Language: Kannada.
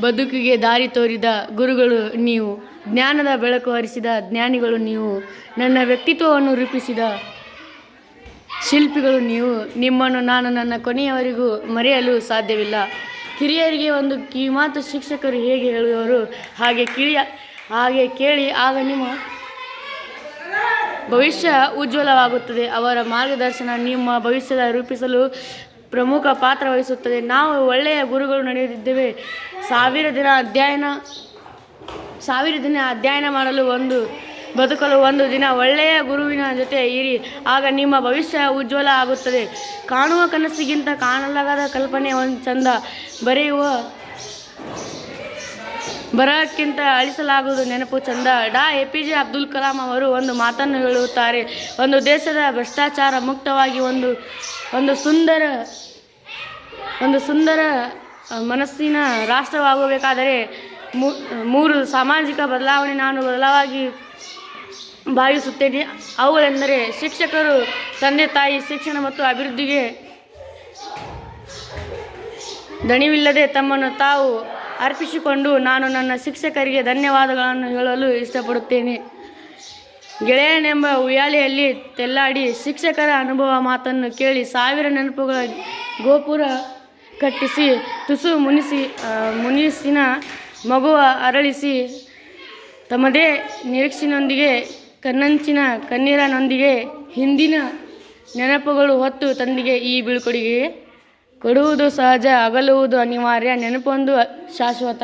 ಬದುಕಿಗೆ ದಾರಿ ತೋರಿದ ಗುರುಗಳು ನೀವು, ಜ್ಞಾನದ ಬೆಳಕು ಹರಿಸಿದ ಜ್ಞಾನಿಗಳು ನೀವು, ನನ್ನ ವ್ಯಕ್ತಿತ್ವವನ್ನು ರೂಪಿಸಿದ ಶಿಲ್ಪಿಗಳು ನೀವು, ನಿಮ್ಮನ್ನು ನಾನು ನನ್ನ ಕೊನೆಯವರೆಗೂ ಮರೆಯಲು ಸಾಧ್ಯವಿಲ್ಲ. ಹಿರಿಯರಿಗೆ ಒಂದು ಕಿವಿಮಾತು ಶಿಕ್ಷಕರು ಹೇಗೆ ಹೇಳುವವರು ಹಾಗೆ ಕಿಳಿಯ ಹಾಗೆ ಕೇಳಿ ಆಗ ನಿಮ್ಮ ಭವಿಷ್ಯ ಉಜ್ವಲವಾಗುತ್ತದೆ. ಅವರ ಮಾರ್ಗದರ್ಶನ ನಿಮ್ಮ ಭವಿಷ್ಯದ ರೂಪಿಸಲು ಪ್ರಮುಖ ಪಾತ್ರ ವಹಿಸುತ್ತದೆ. ನಾವು ಒಳ್ಳೆಯ ಗುರುಗಳು ನಡೆಯುತ್ತಿದ್ದೇವೆ ಸಾವಿರ ದಿನ ಅಧ್ಯಯನ, ಸಾವಿರ ದಿನ ಅಧ್ಯಯನ ಮಾಡಲು ಒಂದು, ಬದುಕಲು ಒಂದು ದಿನ ಒಳ್ಳೆಯ ಗುರುವಿನ ಜೊತೆ ಇರಿ. ಆಗ ನಿಮ್ಮ ಭವಿಷ್ಯ ಉಜ್ವಲ ಆಗುತ್ತದೆ. ಕಾಣುವ ಕನಸಿಗಿಂತ ಕಾಣಲಾಗದ ಕಲ್ಪನೆ ಒಂದು ಚಂದ ಬರೆಯುವ, ಬರಹಕ್ಕಿಂತ ಅಳಿಸಲಾಗುವುದು ನೆನಪು ಚಂದ. ಡಾ. A P J Abdul Kalam ಅವರು ಒಂದು ಮಾತನ್ನು ಹೇಳುತ್ತಾರೆ. ಒಂದು ದೇಶದ ಭ್ರಷ್ಟಾಚಾರ ಮುಕ್ತವಾಗಿ ಒಂದು ಒಂದು ಸುಂದರ ಒಂದು ಸುಂದರ ಮನಸ್ಸಿನ ರಾಷ್ಟ್ರವಾಗಬೇಕಾದರೆ ಮೂರು ಸಾಮಾಜಿಕ ಬದಲಾವಣೆ ನಾನು ಬದಲಾವಾಗಿ ಭಾವಿಸುತ್ತೇನೆ. ಅವುಗಳೆಂದರೆ ಶಿಕ್ಷಕರು ತಂದೆ ತಾಯಿ ಶಿಕ್ಷಣ ಮತ್ತು ಅಭಿವೃದ್ಧಿಗೆ ದಣಿವಿಲ್ಲದೆ ತಮ್ಮನ್ನು ತಾವು ಅರ್ಪಿಸಿಕೊಂಡು ನಾನು ನನ್ನ ಶಿಕ್ಷಕರಿಗೆ ಧನ್ಯವಾದಗಳನ್ನು ಹೇಳಲು ಇಷ್ಟಪಡುತ್ತೇನೆ. ಗೆಳೆಯನೆಂಬ ಉಯ್ಯಾಲೆಯಲ್ಲಿ ತೆಲ್ಲಾಡಿ ಶಿಕ್ಷಕರ ಅನುಭವ ಮಾತನ್ನು ಕೇಳಿ ಸಾವಿರ ನೆನಪುಗಳ ಗೋಪುರ ಕಟ್ಟಿಸಿ, ತುಸು ಮುನಿಸಿ ಮುನಿಸಿನ ಮಗುವ ಅರಳಿಸಿ, ತಮ್ಮದೇ ನಿರೀಕ್ಷಿನೊಂದಿಗೆ ಕಣ್ಣಂಚಿನ ಕಣ್ಣೀರನೊಂದಿಗೆ ಹಿಂದಿನ ನೆನಪುಗಳು ಹೊತ್ತು ತಂದಿಗೆ ಈ ಬೀಳ್ಕೊಡುಗೆ ಕೊಡುವುದು ಸಹಜ, ಅಗಲುವುದು ಅನಿವಾರ್ಯ, ನೆನಪೊಂದು ಶಾಶ್ವತ.